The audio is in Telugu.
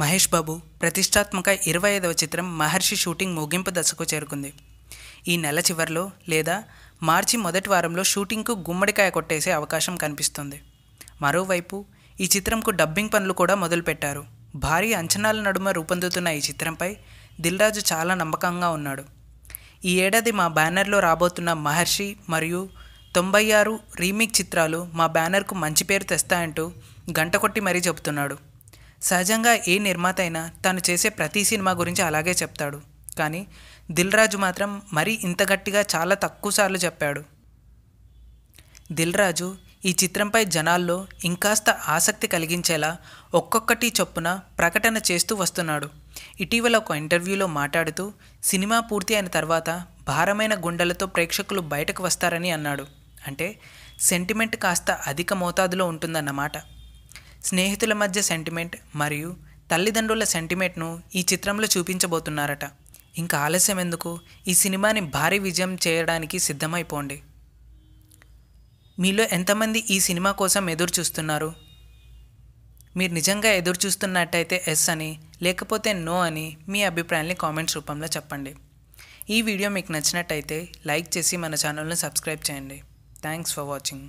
మహేష్ బాబు ప్రతిష్టాత్మక ఇరవై ఐదవ చిత్రం మహర్షి షూటింగ్ ముగింపు దశకు చేరుకుంది. ఈ నెల చివరిలో లేదా మార్చి మొదటి వారంలో షూటింగ్కు గుమ్మడికాయ కొట్టేసే అవకాశం కనిపిస్తుంది. మరోవైపు ఈ చిత్రంకు డబ్బింగ్ పనులు కూడా మొదలుపెట్టారు. భారీ అంచనాల నడుమ రూపొందుతున్న ఈ చిత్రంపై దిల్రాజు చాలా నమ్మకంగా ఉన్నాడు. ఈ ఏడాది మా బ్యానర్లో రాబోతున్న మహర్షి మరియు తొంభై ఆరు రీమేక్ చిత్రాలు మా బ్యానర్కు మంచి పేరు తెస్తాయంటూ గంట కొట్టి మరీ చెబుతున్నాడు. సహజంగా ఏ నిర్మాత అయినా తను చేసే ప్రతి సినిమా గురించి అలాగే చెప్తాడు. కానీ దిల్ రాజు మాత్రం మరీ ఇంత గట్టిగా చాలా తక్కువ సార్లు చెప్పాడు. దిల్ రాజు ఈ చిత్రంపై జనాల్లో ఇంకాస్త ఆసక్తి కలిగించేలా ఒక్కొక్కటి చొప్పున ప్రకటన చేస్తూ వస్తున్నాడు. ఇటీవల ఒక ఇంటర్వ్యూలో మాట్లాడుతూ సినిమా పూర్తి అయిన తర్వాత భారమైన గుండెలతో ప్రేక్షకులు బయటకు వస్తారని అన్నాడు. అంటే సెంటిమెంట్ కాస్త అధిక మోతాదులో ఉంటుందన్నమాట. స్నేహితుల మధ్య సెంటిమెంట్ మరియు తల్లిదండ్రుల సెంటిమెంట్ను ఈ చిత్రంలో చూపించబోతున్నారట. ఇంకా ఆలస్యం ఎందుకు? ఈ సినిమాని భారీ విజయం చేయడానికి సిద్ధమైపోండి. మీలో ఎంతమంది ఈ సినిమా కోసం ఎదురు చూస్తున్నారు? మీరు నిజంగా ఎదురు చూస్తున్నట్టయితే ఎస్ అని లేకపోతే నో అని మీ అభిప్రాయాన్ని కామెంట్స్ రూపంలో చెప్పండి. ఈ వీడియో మీకు నచ్చినట్టయితే లైక్ చేసి మన ఛానల్ని సబ్స్క్రైబ్ చేయండి. Thanks for watching.